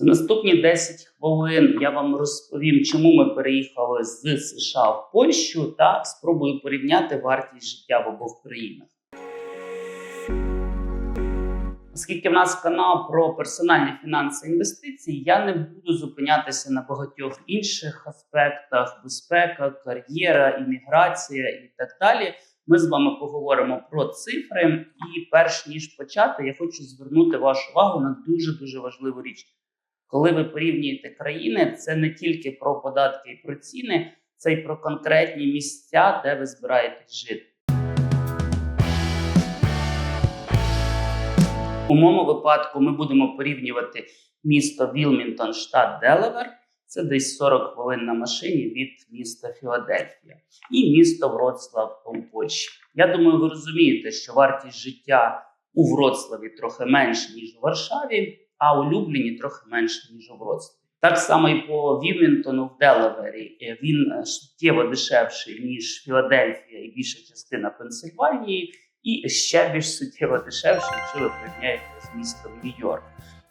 За наступні 10 хвилин я вам розповім, чому ми переїхали з США в Польщу та спробую порівняти вартість життя в обох країнах. Оскільки в нас канал про персональні фінанси інвестиції, я не буду зупинятися на багатьох інших аспектах: безпека, кар'єра, імміграція і так далі. Ми з вами поговоримо про цифри. І перш ніж почати, я хочу звернути вашу увагу на дуже дуже важливу річ. Коли ви порівнюєте країни, це не тільки про податки і про ціни, це й про конкретні місця, де ви збираєтесь жити. У моєму випадку ми будемо порівнювати місто Вілмінтон, штат Делавер. Це десь 40 хвилин на машині від міста Філадельфія, і місто Вроцлав у Польщі. Я думаю, ви розумієте, що вартість життя у Вроцлаві трохи менше, ніж у Варшаві, а у Любліні трохи менше, ніж у Вроцлаві. Так само і по Вілмінтону в Делавері. Е, Він е, суттєво дешевший, ніж Філадельфія і більша частина Пенсильванії, і ще більш суттєво дешевший, якщо ви порівняєте з містом Нью-Йорк.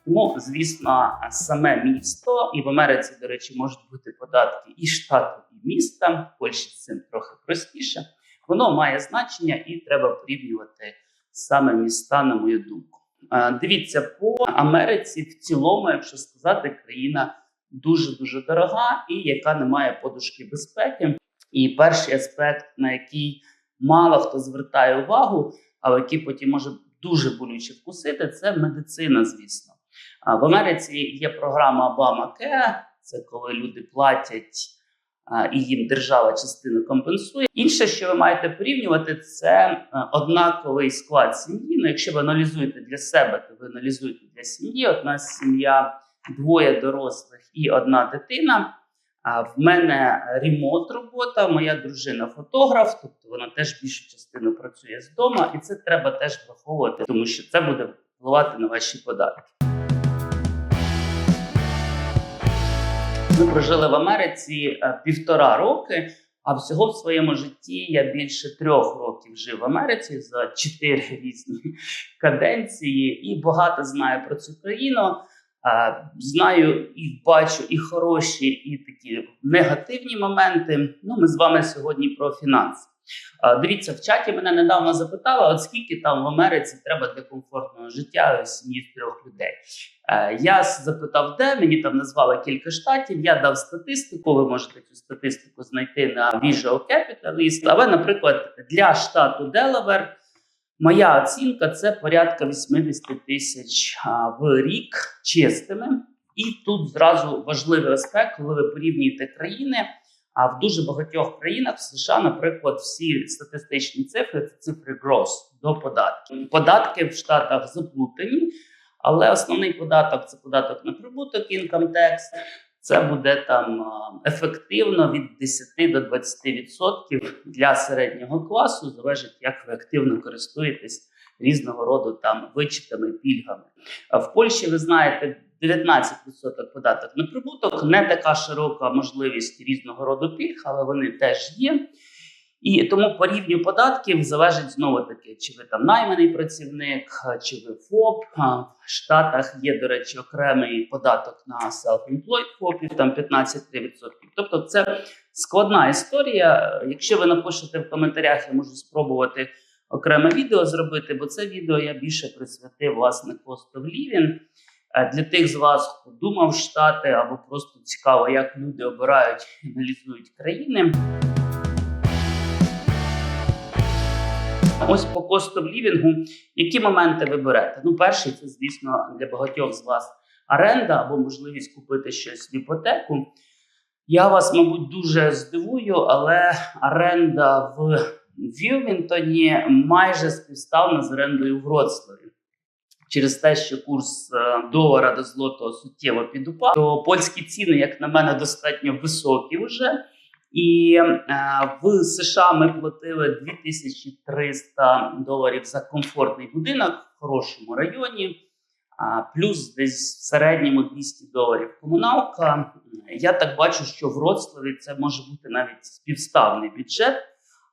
Тому, звісно, саме місто, і в Америці, до речі, можуть бути податки і штату, і міста. В Польщі з цим трохи простіше. Воно має значення і треба порівнювати саме міста, на мою думку. Е, Дивіться, по Америці в цілому, якщо сказати, країна дуже дуже дорога і яка не має подушки безпеки. І перший аспект, на який мало хто звертає увагу, а який потім може дуже болюче вкусити, це медицина, звісно. В Америці є програма Obamacare, це коли люди платять і їм держава частину компенсує. Інше, що ви маєте порівнювати, це е, однаковий склад сім'ї. Ну, якщо ви аналізуєте для себе, то ви аналізуєте для сім'ї. Одна сім'я, двоє дорослих і одна дитина. А в мене ремонт робота, моя дружина фотограф, тобто вона теж більшу частину працює з дому, і це треба теж враховувати, тому що це буде впливати на ваші податки. Ми прожили в Америці е, півтора роки, а всього в своєму житті я більше трьох років жив в Америці за чотири різні каденції і багато знаю про цю країну. Знаю і бачу і хороші, і такі негативні моменти. Ну, ми з вами сьогодні про фінанси. Дивіться, в чаті мене недавно запитали, от скільки там в Америці треба для комфортного життя сім'ї трьох людей. Я запитав, де мені там назвали кілька штатів. Я дав статистику. Ви можете цю статистику знайти на Visual Capitalist. Але, наприклад, для штату Делавер моя оцінка це порядка 80 тисяч в рік чистими. І тут зразу важливий аспект, коли ви порівнюєте країни. А в дуже багатьох країнах в США, наприклад, всі статистичні цифри це цифри gross до податків. Податки в Штатах заплутані, але основний податок це податок на прибуток, income tax. Це буде там ефективно від 10 до 20% для середнього класу. Залежить, як ви активно користуєтесь різного роду там вичитами, пільгами. В Польщі ви знаєте. 19% податок на прибуток, не така широка можливість різного роду пільг, але вони теж є. І тому по рівню податків залежить знову таки, чи ви там найманий працівник, чи ви ФОП. В Штатах є, до речі, окремий податок на self-employed ФОПів, там 15-3%. Тобто це складна історія. Якщо ви напишете в коментарях, я можу спробувати окреме відео зробити, бо це відео я більше присвятив власне of living. Е, Для тих з вас, хто думав Штати або просто цікаво, як люди обирають і аналізують країни. Ось по косту лівінгу, які моменти ви берете? Ну, перший, це, звісно, для багатьох з вас оренда або можливість купити щось в іпотеку. Я вас, мабуть, дуже здивую, але оренда в Вілмінтоні майже співставна з орендою в Вроцлаві. Через те, що курс е, долара до злотого суттєво підупав, то польські ціни, як на мене, достатньо високі вже. І е, в США ми платили 2300 доларів за комфортний будинок в хорошому районі, плюс десь в середньому 200 доларів комуналка. Я так бачу, що в Вроцлаві це може бути навіть співставний бюджет.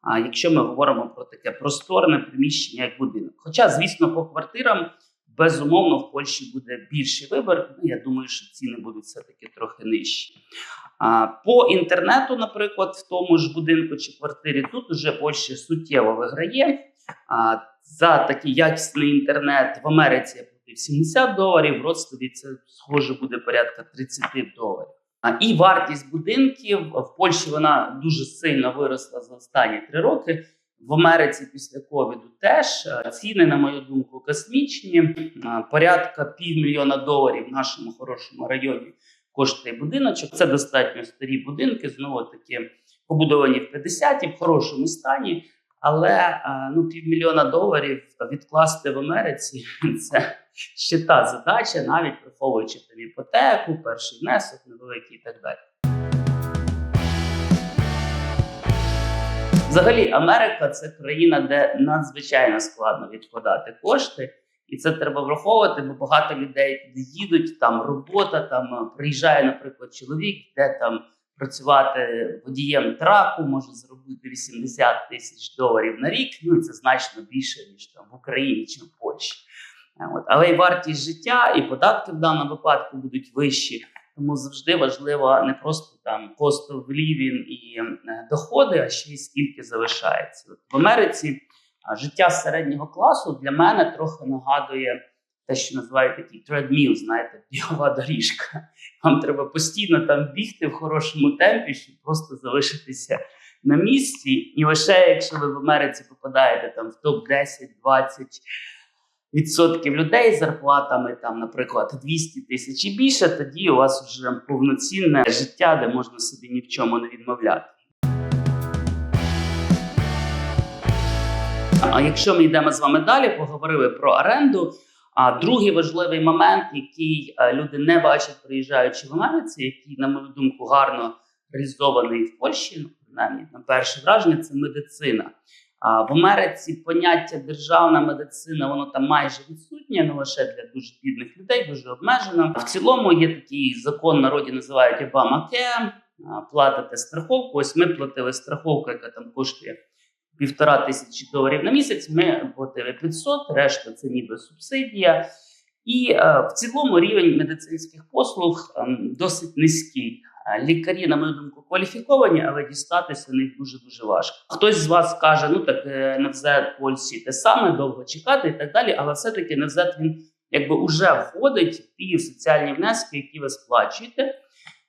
А якщо ми говоримо про таке просторне приміщення як будинок. Хоча, звісно, по квартирам безумовно в Польщі буде більший вибір. Ну, я думаю, що ціни будуть все-таки трохи нижчі. По інтернету, наприклад, в тому ж будинку чи квартирі, тут уже Польща суттєво виграє. За такий якісний інтернет в Америці я платив 70 доларів, в Вроцлаві це схоже буде порядка 30 доларів. І вартість будинків в Польщі вона дуже сильно виросла за останні три роки. В Америці після ковіду теж ціни, на мою думку, космічні. Порядка півмільйона доларів в нашому хорошому районі коштує будиночок. Це достатньо старі будинки, знову таки побудовані в 50-ті, в хорошому стані. Але е, ну, півмільйона доларів відкласти в Америці це ще та задача, навіть враховуючи там іпотеку, перший внесок, невеликий і так далі. Взагалі, Америка це країна, де надзвичайно складно відкладати кошти, і це треба враховувати, бо багато людей їдуть. Там робота, там е, приїжджає, наприклад, чоловік, де там працювати водієм траку, може заробити 80 тисяч доларів на рік. Ну це значно більше ніж там в Україні чи в Польщі. Е, От. Але і вартість життя, і податки в даному випадку будуть вищі. Тому завжди важливо не просто там cost of living і е, доходи, а ще й скільки залишається. От в Америці життя середнього класу для мене трохи нагадує те, що називають такий treadmill, знаєте, бігова доріжка. Вам треба постійно там бігти в хорошому темпі, щоб просто залишитися на місці. І лише якщо ви в Америці попадаєте там в топ 10 20 відсотків людей з зарплатами, там, наприклад, 200 тисяч і більше, тоді у вас вже повноцінне життя, де можна собі ні в чому не відмовляти. А якщо ми йдемо з вами далі, поговорили про оренду. А другий важливий момент, який е, люди не бачать, приїжджаючи в Америці, який, на мою думку, гарно реалізований в Польщі, ну, принаймні на перше враження, це медицина. А в Америці поняття державна медицина, воно там майже відсутнє, не лише для дуже бідних людей, дуже обмежено. В цілому є такий закон, народі називають Обамаке, платите страховку. Ось ми платили страховку, яка там коштує півтора тисячі доларів на місяць. Ми платили 500, решта це ніби субсидія. І е, в цілому рівень медицинських послуг е, досить низький. Е, Лікарі, на мою думку, кваліфіковані, але дістатися до них дуже дуже важко. Хтось з вас каже, ну так е, навзет Польщі те саме, довго чекати і так далі. Але все-таки навзет він якби уже входить в ті соціальні внески, які ви сплачуєте.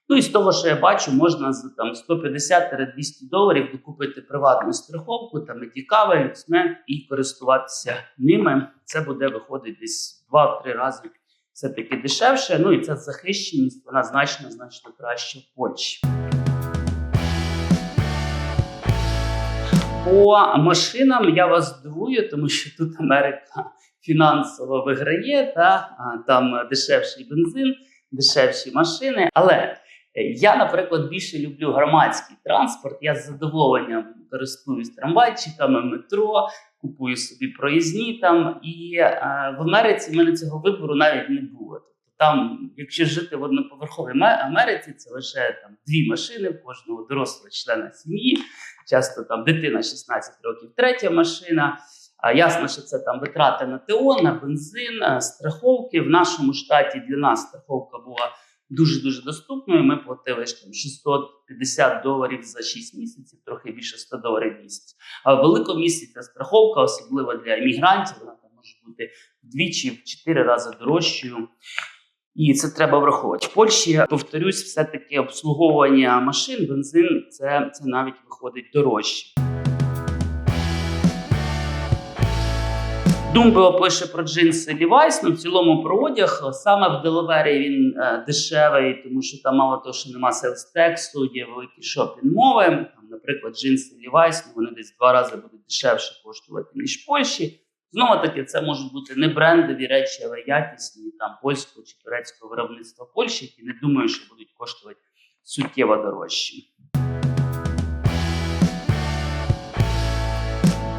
Ну і з того, що я бачу, можна за там 150-200 доларів докупити приватну страховку та медікавель, люксмент і користуватися ними. Це буде виходить десь 2-3 рази все таки дешевше. Ну і ця захищеність вона значно значно краще в Польщі. По машинам я вас здивую, тому що тут Америка фінансово виграє, та там дешевший бензин, дешевші машини. Але я, наприклад, більше люблю громадський транспорт. Я з задоволенням користуюсь трамвайчиками, метро, купую собі проїзні там. І е, в Америці в мене цього вибору навіть не було. Тобто там, якщо жити в одноповерховій Америці, це лише там дві машини в кожного дорослого члена сім'ї. Часто там дитина 16 років, третя машина. А ясно, що це там витрати на ТО, на бензин, е, страховки. В нашому штаті для нас страховка була дуже дуже доступною. Ми платили там 650 доларів за 6 місяців, трохи більше 100 доларів в місяць. А в великому місті ця страховка, особливо для іммігрантів, вона там може бути вдвічі, в чотири рази дорожчою. І це треба враховувати. В Польщі, повторюсь, все-таки обслуговування машин, бензин це, це навіть виходить дорожче. Думбео пише про джинси Levi's, ну в цілому про одяг. Саме в Делавері він е, дешевий, тому що там мало того, що нема селс тексту, є великі шопінг мови. Там, наприклад, джинси Levi's, ну, вони десь два рази будуть дешевше коштувати, ніж в Польщі. Знову таки, це можуть бути не брендові речі, але якісні там польського чи турецького виробництва Польщі, які не думаю, що будуть коштувати суттєво дорожче.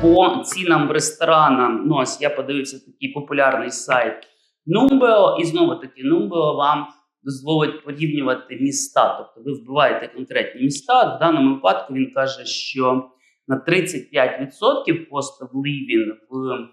По цінам в ресторанах, ну ось я подивився такий популярний сайт Numbeo, і знову таки Numbeo вам дозволить порівнювати міста. Тобто ви вбиваєте конкретні міста. В даному випадку він каже, що на 35% cost of living в е,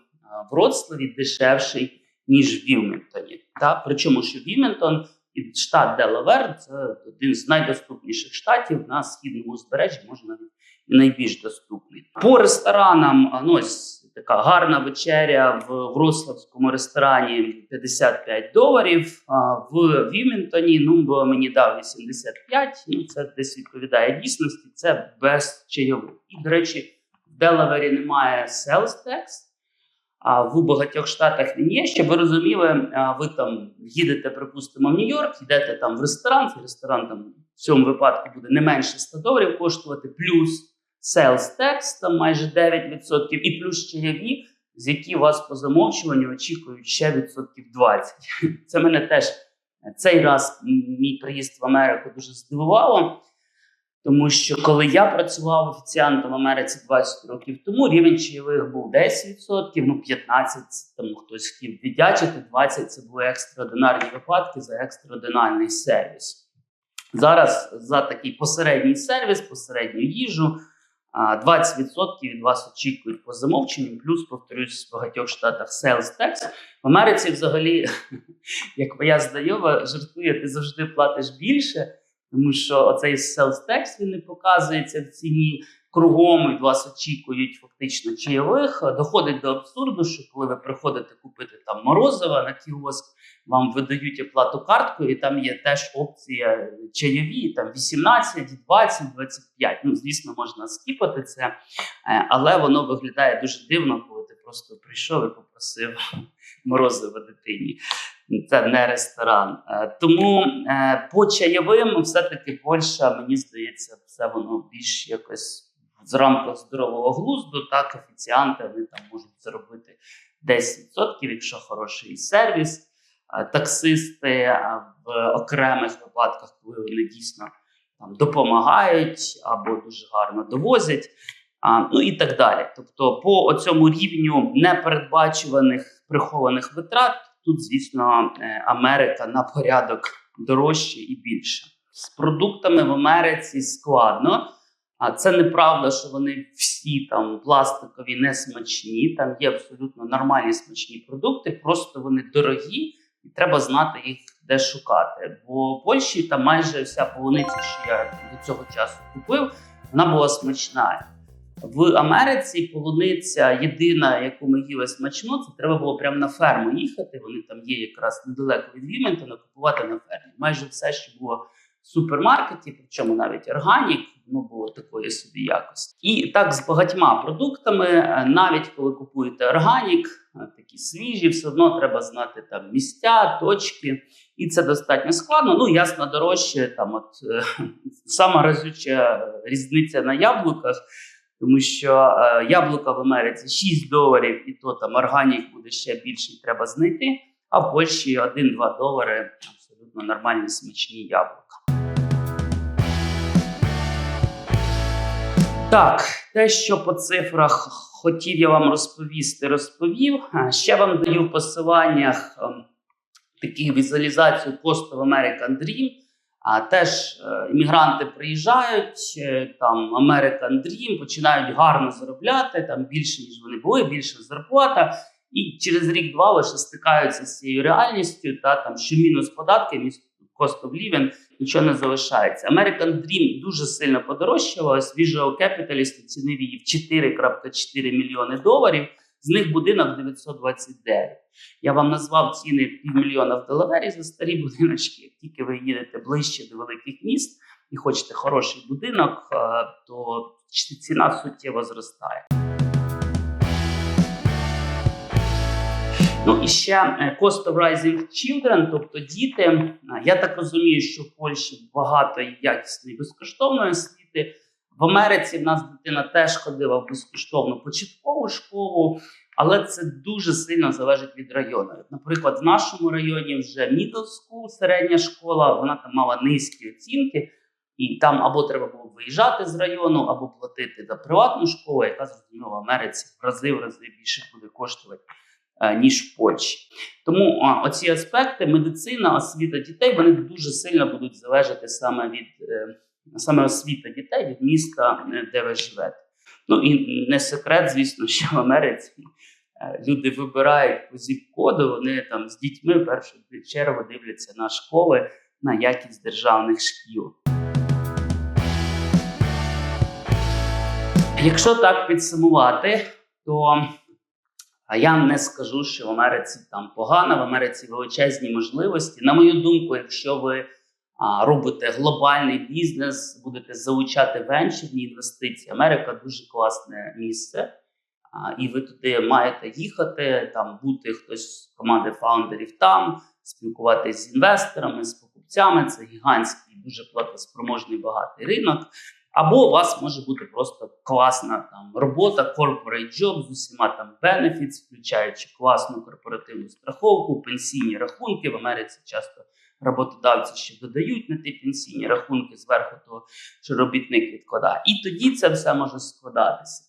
Вроцлаві дешевший, ніж в Вілмінтоні. Та? Причому, що Вілмінтон і штат Делавер це один з найдоступніших штатів на східному узбережжі, може навіть найбільш доступний. По ресторанам ну, ось така гарна вечеря в Вроцлавському ресторані 55 доларів. А в Вімінтоні ну бо мені дав 85. Ну це десь відповідає дійсності. Це без чайових. І до речі, в Делавері немає sales tax, а в багатьох штатах він є. Щоб ви розуміли, ви там їдете, припустимо, в Нью-Йорк, йдете там в ресторан. Ресторан там в цьому випадку буде не менше 100 доларів коштувати, плюс sales tax, там майже 9%, і плюс чайові, з які вас по замовчуванню очікують ще відсотків 20. Це мене теж цей раз мій приїзд в Америку дуже здивувало. Тому що коли я працював офіціантом в Америці 20 років тому, рівень чайових був 10%, ну 15% там хтось хотів віддячити, 20% це були екстраординарні випадки за екстраординарний сервіс. Зараз за такий посередній сервіс, посередню їжу, 20% від вас очікують по замовченню, плюс, повторюсь, в багатьох штатах sales tax. В Америці взагалі, як моя знайома, жартує, ти завжди платиш більше. Тому що оцей sales tax, він не показується в ціні кругом, від вас очікують фактично чайових. Доходить до абсурду, що коли ви приходите купити там морозива на кіоск, вам видають оплату карткою, і там є теж опція чайові, там 18, 20, 25. Ну, звісно, можна скіпати це, е, але воно виглядає дуже дивно, коли ти просто прийшов і попросив морозива дитині це не ресторан. Е, Тому е, по чайовим все-таки Польща, мені здається, все воно більш якось з рамках здорового глузду. Так, офіціанти вони там можуть заробити 10%, якщо хороший сервіс. Е, Таксисти в окремих випадках, коли вони дійсно там допомагають або дуже гарно довозять. А, ну і так далі. Тобто, по цьому рівню непередбачуваних прихованих витрат тут, звісно, е, Америка на порядок дорожче і більше. З продуктами в Америці складно. А це неправда, що вони всі там пластикові, не смачні. Там є абсолютно нормальні смачні продукти, просто вони дорогі, і треба знати їх де шукати. Бо в Польщі там майже вся полуниця, що я до цього часу купив, вона була смачна. В Америці полуниця єдина, яку ми їли смачно, це треба було прямо на ферму їхати. Вони там є якраз недалеко від Віментона, купувати на фермі. Майже все, що було в супермаркеті, причому навіть органік, воно було такої собі якості. І так з багатьма продуктами, е, навіть коли купуєте органік, е, такі свіжі, все одно треба знати там місця, точки, і це достатньо складно. Ну ясно, дорожче там, от е, сама разюча різниця на яблуках. Тому що е, яблука в Америці 6 доларів, і то там органік буде ще більше, треба знайти. А в Польщі 1-2 долари абсолютно нормальні смачні яблука. Так, те, що по цифрах хотів я вам розповісти, розповів. Ще вам даю в посиланнях ем, такі візуалізацію Cost of American Dream. А теж е, іммігранти приїжджають, е, там American Dream, починають гарно заробляти, там більше, ніж вони були, більша зарплата. І через рік-два лише стикаються з цією реальністю, та там що мінус податки, мінус cost of living, нічого не залишається. American Dream дуже сильно подорожчала. Visual Capitalist оцінив її в 4,4 мільйони доларів. З них будинок 929. Я вам назвав ціни півмільйона в Делавері за старі будиночки. Як тільки ви їдете ближче до великих міст і хочете хороший будинок, е, то ціна суттєво зростає. Ну і ще е, Cost of Rising Children, тобто діти. Е, Я так розумію, що в Польщі багато і якісної безкоштовної освіти. В Америці в нас дитина теж ходила в безкоштовну початкову школу, але це дуже сильно залежить від району. Наприклад, в нашому районі вже middle середня школа, вона там мала низькі оцінки, і там або треба було виїжджати з району, або платити за приватну школу, яка зрозуміло в Америці в рази в рази більше буде коштувати. е, Ніж в Польщі, тому а, оці аспекти медицина, освіта дітей вони дуже сильно будуть залежати саме від е, саме освіта дітей від міста, е, де ви живете. Ну і не секрет, звісно, що в Америці е, люди вибирають по зіп-коду, вони там з дітьми в першу чергу дивляться на школи, на якість державних шкіл. Якщо так підсумувати, то я не скажу, що в Америці там погано, в Америці величезні можливості. На мою думку, якщо ви робите глобальний бізнес, будете залучати венчурні інвестиції, Америка дуже класне місце. І ви туди маєте їхати, там бути хтось з команди фаундерів там, спілкуватися з інвесторами, з покупцями. Це гігантський, дуже платоспроможний багатий ринок. Або у вас може бути просто класна там робота, corporate job з усіма там benefits, включаючи класну корпоративну страховку, пенсійні рахунки. В Америці часто роботодавці ще додають на ті пенсійні рахунки зверху того, що робітник відкладає. І тоді це все може складатися.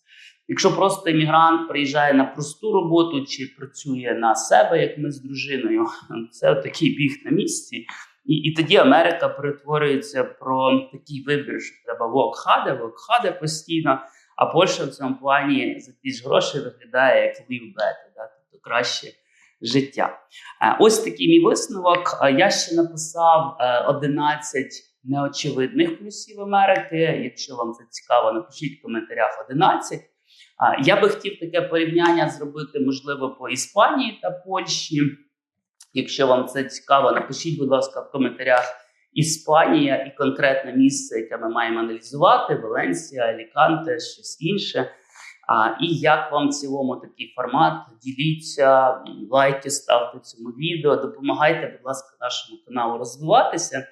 Якщо просто іммігрант приїжджає на просту роботу чи працює на себе, як ми з дружиною, це такий біг на місці. І, і тоді Америка перетворюється про такий вибір, що треба вокхаде, вокхаде постійно. А Польща в цьому плані за ті ж гроші виглядає як better, да? тобто краще життя. Е, Ось такий мій висновок. Е, Я ще написав е, 11 неочевидних плюсів Америки. Якщо вам це цікаво, напишіть в коментарях 11. А, Я би хотів таке порівняння зробити, можливо, по Іспанії та Польщі. Якщо вам це цікаво, напишіть, будь ласка, в коментарях Іспанія і конкретне місце, яке ми маємо аналізувати: Валенсія, Аліканте, щось інше. А, і як вам в цілому такий формат? Діліться, лайки ставте цьому відео, допомагайте, будь ласка, нашому каналу розвиватися.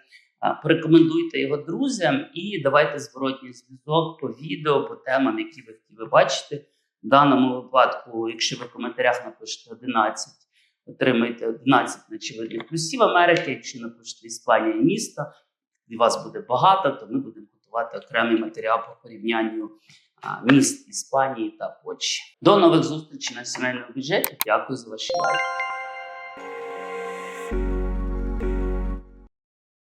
Порекомендуйте його друзям і давайте зворотній зв'язок по відео, по темам, які ви хотіли бачити. В даному випадку, якщо ви в коментарях напишете 11, отримаєте 11 нечевидних плюсів Америки. Якщо напишете Іспанія і місто, і вас буде багато, то ми будемо готувати окремий матеріал по порівнянню міст Іспанії та Польщі. До нових зустрічей на сімейному бюджеті. Дякую за ваші лайки.